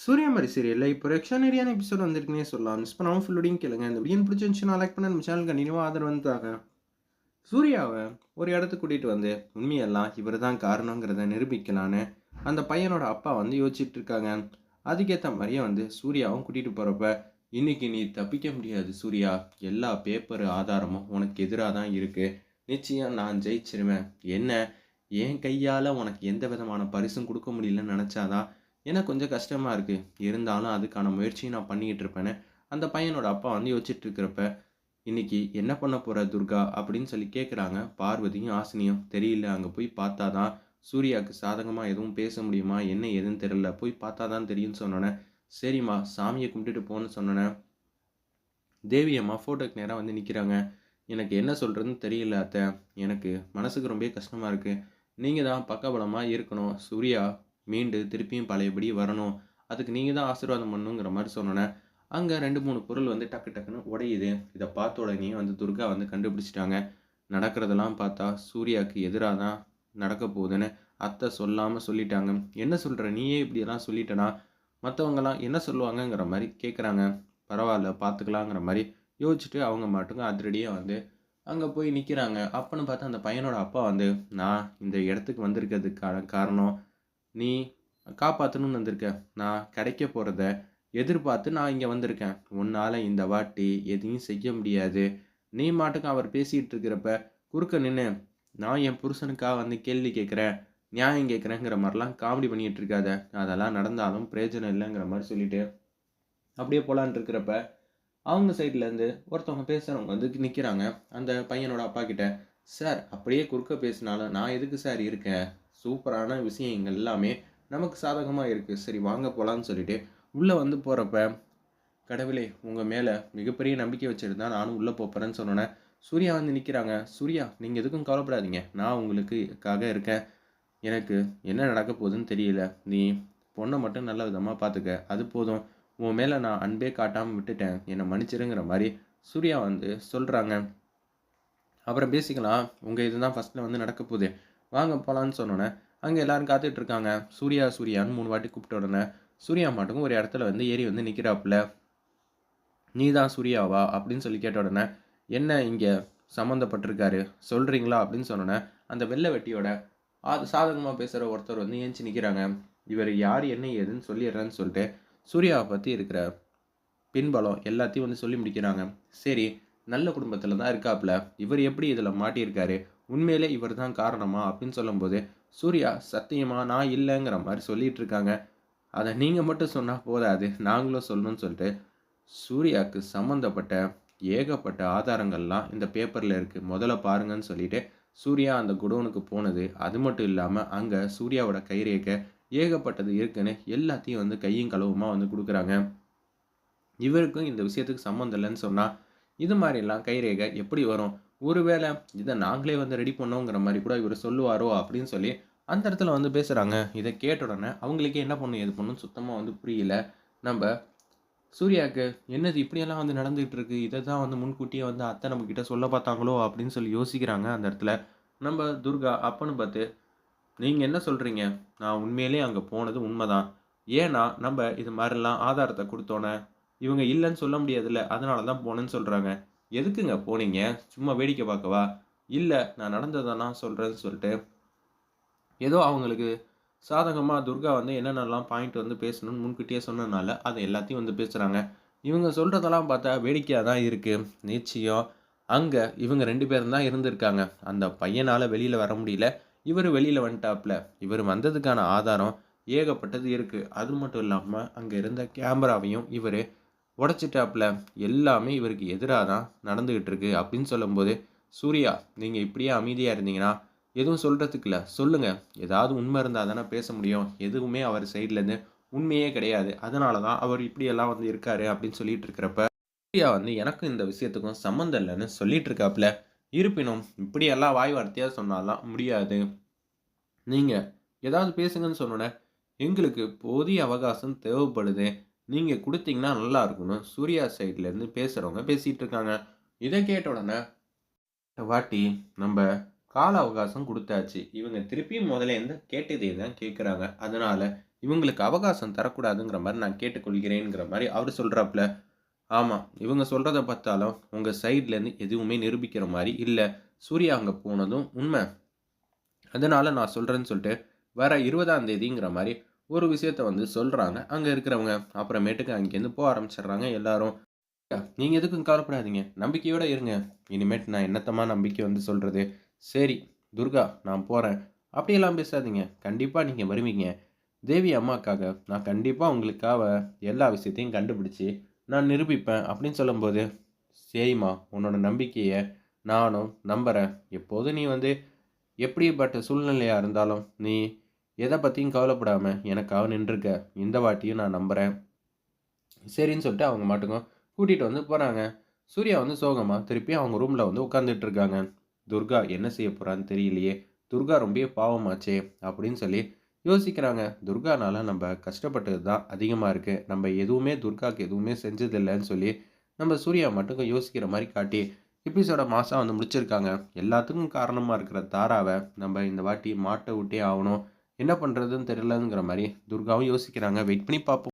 சூரியமரி சீரியலில் இப்போ ரெக்ஷனரியான எபிசோட் வந்திருக்குன்னே சொல்லலாம். மிஸ் பண்ணாமல் ஃபுல்லோடையும் கேளுங்க. இந்த வீடியோ பிடிச்சிருந்துச்சுன்னா லைக் பண்ண நம்ம சேனல் கண்டினியூவாக ஆதரவு வந்தாங்க சூர்யாவை ஒரு இடத்துக்கு கூட்டிகிட்டு வந்து உண்மையெல்லாம் இவர் தான் காரணங்கிறத நிரூபிக்கலான்னு அந்த பையனோட அப்பா வந்து யோசிச்சுட்டு இருக்காங்க. அதுக்கேற்ற மாதிரியே வந்து சூர்யாவும் கூட்டிகிட்டு போகிறப்ப இன்னைக்கு நீ தப்பிக்க முடியாது சூர்யா. எல்லா பேப்பர் ஆதாரமும் உனக்கு எதிராக தான் இருக்குது நிச்சயம் நான் ஜெயிச்சிருவேன். என்ன? என் கையால் உனக்கு எந்த விதமான பரிசும் கொடுக்க முடியலன்னு நினச்சாதான் ஏன்னா கொஞ்சம் கஷ்டமாக இருக்குது இருந்தாலும் அதுக்கான முயற்சியும் நான் பண்ணிக்கிட்டு இருப்பேன்னு அந்த பையனோட அப்பா வந்து யோசிச்சுட்டு இருக்கிறப்ப இன்னைக்கு என்ன பண்ண போகிற துர்கா? அப்படின்னு சொல்லி கேட்குறாங்க பார்வதியும் ஆசினியும் தெரியல. அங்கே போய் பார்த்தா தான் சூர்யாவுக்கு சாதகமாக எதுவும் பேச முடியுமா? என்ன ஏதுன்னு தெரியல. போய் பார்த்தா தான் தெரியும்னு சொன்னோன்னே சரிம்மா சாமியை கும்பிட்டுட்டு போன்னு சொன்னோன்னே தேவி அம்மா ஃபோட்டோக்கு நேராக வந்து நிற்கிறாங்க எனக்கு என்ன சொல்கிறதுன்னு தெரியல அத்தை. எனக்கு மனசுக்கு ரொம்ப கஷ்டமாக இருக்குது நீங்கள் தான் பக்கபலமாக இருக்கணும். சூர்யா மீண்டு திருப்பியும் பழையபடி வரணும். அதுக்கு நீங்கள் தான் ஆசீர்வாதம் பண்ணுங்கிற மாதிரி சொன்னோன்னே அங்கே ரெண்டு மூணு பொருள் வந்து டக்கு டக்குன்னு உடையுது. இதை பார்த்த உடனே வந்து துர்கா வந்து கண்டுபிடிச்சிட்டாங்க. நடக்கிறதெல்லாம் பார்த்தா சூர்யாவுக்கு எதிராக தான் நடக்க போகுதுன்னு அத்தை சொல்லாமல் சொல்லிட்டாங்க. என்ன சொல்கிற நீயே இப்படியெல்லாம் சொல்லிட்டனா? மற்றவங்கலாம் என்ன சொல்லுவாங்கங்கிற மாதிரி கேட்குறாங்க பரவாயில்ல பார்த்துக்கலாங்கிற மாதிரி யோசிச்சுட்டு அவங்க மட்டும் அதிரடியாக வந்து அங்கே போய் நிற்கிறாங்க அப்போன்னு பார்த்தா அந்த பையனோட அப்பா வந்து நான் இந்த இடத்துக்கு வந்திருக்கிறதுக்கான காரணம் நீ காப்பாற்றணும்னு வந்திருக்க. நான் கிடைக்க போகிறத எதிர்பார்த்து நான் இங்கே வந்திருக்கேன். உன்னால் இந்த வாட்டி எதையும் செய்ய முடியாது. நீ மாட்டுக்கு அவர் பேசிகிட்டு இருக்கிறப்ப குறுக்க நின்று நான் என் புருஷனுக்காக வந்து கேள்வி கேட்குறேன். நியாயம் கேட்குறேங்கிற மாதிரிலாம் காமெடி பண்ணிகிட்டு இருக்காத. அதெல்லாம் நடந்தாலும் பிரயோஜனம் இல்லைங்கிற மாதிரி சொல்லிட்டு அப்படியே போலான் இருக்கிறப்ப அவங்க சைட்லேருந்து ஒருத்தவங்க பேசுகிறவங்க வந்து நிற்கிறாங்க அந்த பையனோட அப்பா கிட்ட சார் அப்படியே குறுக்க பேசினாலும் நான் எதுக்கு சார் இருக்கேன்? சூப்பரான விஷயங்கள் எல்லாமே நமக்கு சாதகமாக இருக்குது சரி வாங்க போகலான்னு சொல்லிட்டு உள்ளே வந்து போகிறப்ப கடவுளே உங்கள் மேலே மிகப்பெரிய நம்பிக்கை வச்சுருந்தா நானும் உள்ளே போகிறேன்னு சொன்னோன்னே சூர்யா வந்து நிற்கிறாங்க சூர்யா நீங்கள் எதுக்கும் கவலைப்படாதீங்க. நான் உங்களுக்குக்காக இருக்கேன். எனக்கு என்ன நடக்க போகுதுன்னு தெரியல. நீ பொண்ணை மட்டும் நல்ல விதமாக பார்த்துக்க அது போதும். உன் மேலே நான் அன்பே காட்டாமல் விட்டுட்டேன். என்னை மன்னிச்சிருங்கிற மாதிரி சூர்யா வந்து சொல்கிறாங்க அப்புறம் பேசிக்கலாம். உங்கள் இதுதான் ஃபஸ்ட்டில் வந்து நடக்க போகுது. வாங்க போகலான்னு சொன்னோன்னே அங்கே எல்லோரும் காத்துட்டு இருக்காங்க சூர்யா சூர்யான்னு மூணு வாட்டி கூப்பிட்ட உடனே சூர்யா மாட்டுக்கும் ஒரு இடத்துல வந்து ஏறி வந்து நிற்கிறாப்புல நீ தான் சூர்யாவா? அப்படின்னு சொல்லி கேட்ட உடனே என்ன இங்கே சம்மந்தப்பட்டிருக்காரு சொல்கிறீங்களா அப்படின்னு சொன்னோன்னே அந்த வெள்ளை வெட்டியோட அது சாதகமாக பேசுகிற ஒருத்தர் வந்து ஏஞ்சி நிற்கிறாங்க இவர் யார் என்ன ஏதுன்னு சொல்லிடுறேன்னு சொல்லிட்டு சூர்யாவை பற்றி இருக்கிற பின்பலம் எல்லாத்தையும் வந்து சொல்லி முடிக்கிறாங்க. சரி நல்ல குடும்பத்தில் தான் இருக்காப்புல. இவர் எப்படி இதில் மாட்டியிருக்காரு? உண்மையிலே இவர் தான் காரணமா அப்படின்னு சொல்லும்போது சூர்யா சத்தியமா நான் இல்லைங்கிற மாதிரி சொல்லிட்டு இருக்காங்க. அதை நீங்கள் மட்டும் சொன்னால் போதாது. நாங்களும் சொல்லணும்னு சொல்லிட்டு சூர்யாவுக்கு சம்மந்தப்பட்ட ஏகப்பட்ட ஆதாரங்கள்லாம் இந்த பேப்பரில் இருக்குது முதல்ல பாருங்கன்னு சொல்லிட்டு சூர்யா அந்த குடோனுக்கு போனது. அது மட்டும் இல்லாமல் அங்கே சூர்யாவோட கைரேக்க ஏகப்பட்டது இருக்குன்னு எல்லாத்தையும் வந்து கையும் களவுமா வந்து கொடுக்குறாங்க. இவருக்கும் இந்த விஷயத்துக்கு சம்மந்தம் இல்லைன்னு சொன்னால் இது மாதிரிலாம் கைரேகை எப்படி வரும்? ஒருவேளை இதை நாங்களே வந்து ரெடி பண்ணோங்கிற மாதிரி கூட இவர் சொல்லுவாரோ அப்படின்னு சொல்லி அந்த இடத்துல வந்து பேசுகிறாங்க இதை கேட்ட உடனே அவங்களுக்கே என்ன பண்ணும் எது பண்ணும் சுத்தமாக வந்து புரியல. நம்ம சூர்யாவுக்கு என்னது இப்படியெல்லாம் வந்து நடந்துகிட்டு இருக்கு? இதை தான் வந்து முன்கூட்டியே வந்து அத்தை நம்ம கிட்ட சொல்ல பார்த்தாங்களோ அப்படின்னு சொல்லி யோசிக்கிறாங்க அந்த இடத்துல. நம்ம துர்கா அப்பன்னு பார்த்து நீங்கள் என்ன சொல்கிறீங்க நான் உண்மையிலே அங்கே போனது உண்மைதான். ஏன்னா நம்ம இது மாதிரிலாம் ஆதாரத்தை கொடுத்தோன்னே இவங்க இல்லைன்னு சொல்ல முடியாதுல்ல. அதனால தான் போனேன்னு சொல்கிறாங்க எதுக்குங்க போனீங்க? சும்மா வேடிக்கை பார்க்கவா? இல்லை நான் நடந்ததை சொல்கிறேன்னு சொல்லிட்டு. ஏதோ அவங்களுக்கு சாதகமாக துர்கா வந்து என்னென்னலாம் பாயிண்ட் வந்து பேசணும்னு முன்கூட்டியே சொன்னதுனால அதை எல்லாத்தையும் வந்து பேசுகிறாங்க இவங்க சொல்கிறதெல்லாம் பார்த்தா வேடிக்கையாக தான் இருக்குது நிச்சயம் அங்கே இவங்க ரெண்டு பேரும் தான் இருந்திருக்காங்க. அந்த பையனால் வெளியில் வர முடியல. இவர் வெளியில் வந்துட்டாப்புல இவர் வந்ததுக்கான ஆதாரம் ஏகப்பட்டது இருக்குது அது மட்டும் இல்லாமல் அங்கே இருந்த கேமராவையும் இவர் உடச்சிட்டாப்புல எல்லாமே இவருக்கு எதிராக தான் நடந்துக்கிட்டு இருக்கு அப்படின்னு சொல்லும்போது சூர்யா நீங்கள் இப்படியே அமைதியாக இருந்தீங்கன்னா எதுவும் சொல்கிறதுக்கு இல்லை. சொல்லுங்கள் ஏதாவது உண்மை இருந்தால் தானே பேச முடியும். எதுவுமே அவர் சைட்லேருந்து உண்மையே கிடையாது. அதனால தான் அவர் இப்படியெல்லாம் வந்து இருக்காரு அப்படின்னு சொல்லிட்டு இருக்கிறப்ப சூர்யா வந்து எனக்கும் இந்த விஷயத்துக்கும் சம்மந்தம் இல்லைன்னு சொல்லிட்டு இருக்காப்புல இருப்பினும் இப்படியெல்லாம் வாய் வார்த்தையாக சொன்னாலாம் முடியாது. நீங்கள் ஏதாவது பேசுங்கன்னு சொன்னோன்னே எங்களுக்கு போதிய அவகாசம் தேவைப்படுது. நீங்கள் கொடுத்தீங்கன்னா நல்லா இருக்கணும் சூர்யா சைட்லேருந்து பேசுகிறவங்க பேசிகிட்டு இருக்காங்க இதை கேட்ட உடனே வாட்டி நம்ம கால அவகாசம் கொடுத்தாச்சு. இவங்க திருப்பியும் முதல்ல இருந்து கேட்டதே தான் கேட்குறாங்க அதனால் இவங்களுக்கு அவகாசம் தரக்கூடாதுங்கிற மாதிரி நான் கேட்டுக்கொள்கிறேங்கிற மாதிரி அவர் சொல்கிறாப்புல ஆமாம் இவங்க சொல்கிறத பார்த்தாலும் உங்கள் சைட்லேருந்து எதுவுமே நிரூபிக்கிற மாதிரி இல்லை. சூர்யா அங்கே போனதும் உண்மை. அதனால் நான் சொல்கிறேன்னு சொல்லிட்டு வர இருபதாம் தேதிங்கிற மாதிரி ஒரு விஷயத்த வந்து சொல்கிறாங்க அங்கே இருக்கிறவங்க அப்புறமேட்டுக்கு அங்கேருந்து போக ஆரம்பிச்சிடுறாங்க எல்லாரும். நீங்கள் எதுக்கும் கவலைப்படாதீங்க. நம்பிக்கையோடு இருங்க. இனிமேட்டு நான் என்னத்தமாக நம்பிக்கை வந்து சொல்கிறது சரி துர்கா நான் போகிறேன் அப்படியெல்லாம் பேசாதீங்க. கண்டிப்பாக நீங்கள் வருவீங்க. தேவி அம்மாக்காக நான் கண்டிப்பாக உங்களுக்காக எல்லா விஷயத்தையும் கண்டுபிடிச்சி நான் நிரூபிப்பேன். அப்படின்னு சொல்லும்போது சரிம்மா. உன்னோட நம்பிக்கையை நானும் நம்புகிறேன் எப்போதும் நீ வந்து எப்படிப்பட்ட சூழ்நிலையாக இருந்தாலும் நீ எதை பற்றியும் கவலைப்படாமல் எனக்காக நின்றுருக்க இந்த வாட்டியும் நான் நம்புகிறேன் சரின்னு சொல்லிட்டு அவங்க மாட்டுக்கும் கூட்டிகிட்டு வந்து போகிறாங்க சூர்யா வந்து சோகமாக திருப்பி அவங்க ரூமில் வந்து உட்காந்துட்டு இருக்காங்க. துர்கா என்ன செய்ய போகிறான்னு தெரியலையே. துர்கா ரொம்ப பாவமாச்சே அப்படின்னு சொல்லி யோசிக்கிறாங்க. துர்கானால நம்ம கஷ்டப்பட்டது தான் அதிகமாக இருக்குது நம்ம எதுவுமே துர்காவுக்கு எதுவுமே செஞ்சதில்லைன்னு சொல்லி நம்ம சூர்யா மட்டும் யோசிக்கிற மாதிரி காட்டி எபிசோட மாதம் வந்து முடிச்சிருக்காங்க. எல்லாத்துக்கும் காரணமாக இருக்கிற தாராவை நம்ம இந்த வாட்டி மாட்டை விட்டே ஆகணும். என்ன பண்ணுறதுன்னு தெரியலங்கிற மாதிரி துர்காவும் யோசிக்கிறாங்க. வெயிட் பண்ணி பார்ப்போம்